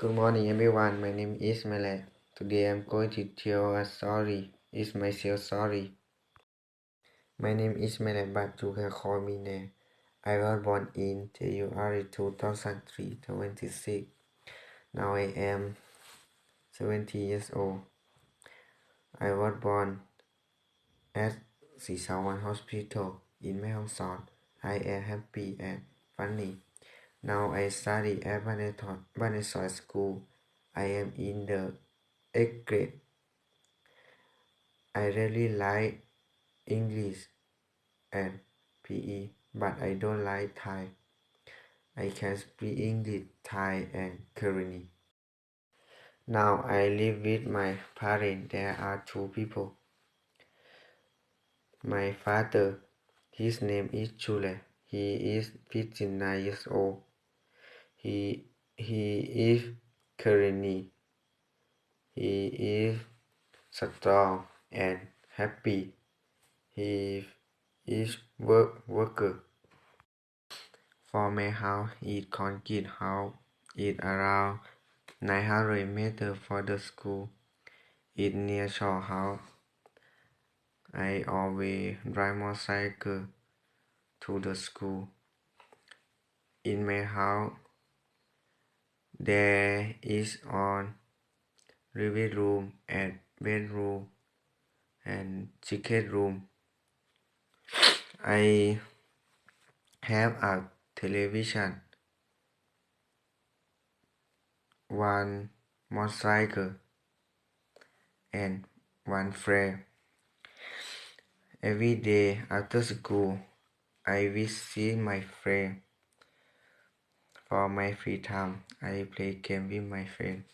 Good morning everyone. My name is Mele. Today I'm going to tell you a story. It's myself story. My name is Mele, but you can call me Ne. I was born in January 2003, 26. Now I am 70 years old. I was born at Sisawan Hospital in Mae Hong Son. I am happy and funny. Now I study at Banasoi School. I am in the 8th grade. I really like English and PE, but I don't like Thai. I can speak English, Thai, and Korean. Now I live with my parents. There are two people. My father, his name is Chule. He is 59 years old. He he is Korean. He is strong and happy. He is work worker. For my house is concrete house. It around 900 meters for the school. It near Shaw House. I always drive motorcycle to the school. In my house, there is on living room and bedroom and secret room. I have a television, one motorcycle, and one frame. Every day after school, I visit my friend. For my free time, I play game with my friend.